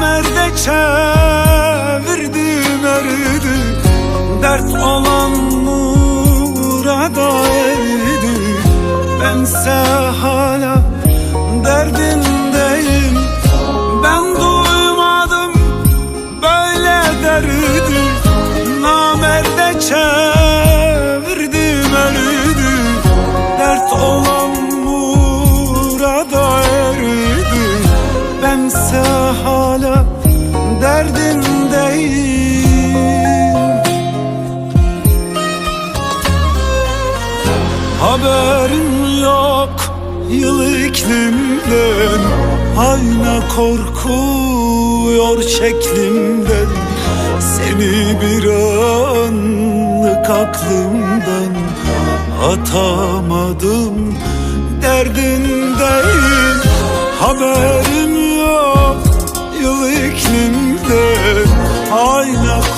merde çevirdim erdi Dert olan murada erdi Bense hala derdindeyim. Ben duymadım böyle derdi. Namerde çevirdim erdi Dert olan murada erdi bense hala Haberim yok yıl iklimden Ayna korkuyor şeklimden. Seni bir anlık aklımdan Atamadım derdindeyim Haberim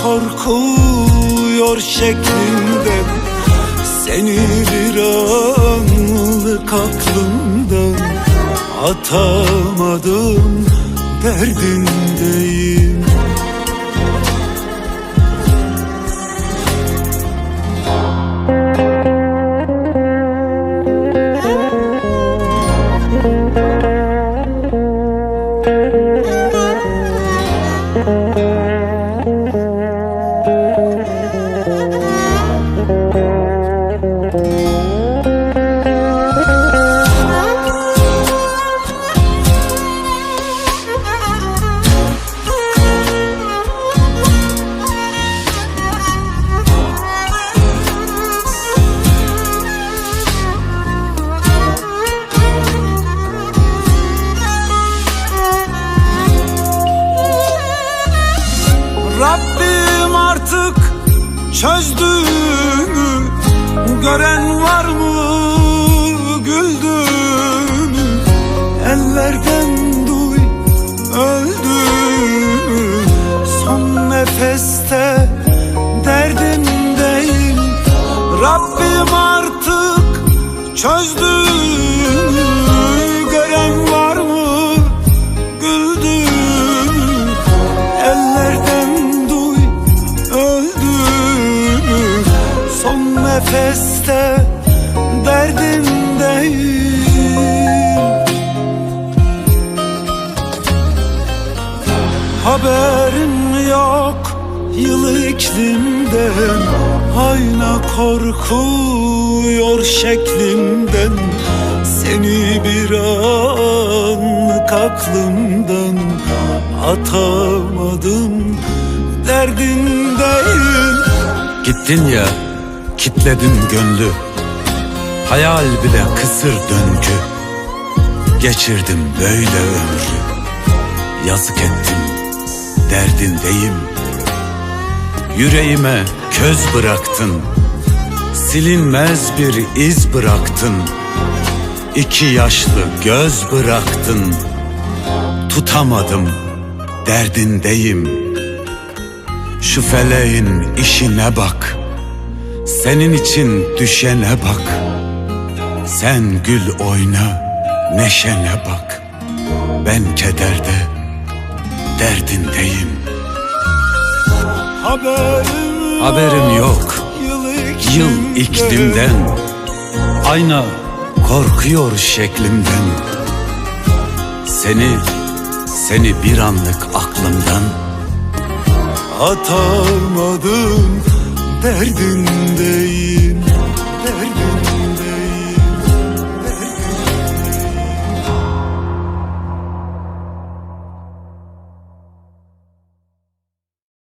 korkuyor şeklimden Seni bir anlık aklımdan Atamadım. Derdindeyim çözdüğümü Gören var mı? Güldüğümü Ellerden duy öldüğümü Son nefeste derdimdeyim Rabbim artık çözdüğümü Haberim yok. Yıl iklimden Ayna korkuyor şeklimden Seni bir anlık aklımdan Atamadım. Derdindeyim. Gittin ya, kitledin gönlü. Hayal bile kısır döngü. Geçirdim böyle ömrü. Yazık ettim, derdindeyim. Yüreğime köz bıraktın Silinmez bir iz bıraktın. İki yaşlı göz bıraktın Tutamadım, derdindeyim. Şu feleğin işine bak Senin için düşene bak. Sen gül oyna neşene bak. Ben kederde derdindeyim. Haberim, Haberim yok. Yıl iklimden Ayna korkuyor şeklimden. Seni, seni bir anlık aklımdan Atamadım derdindeyim Derdindeyim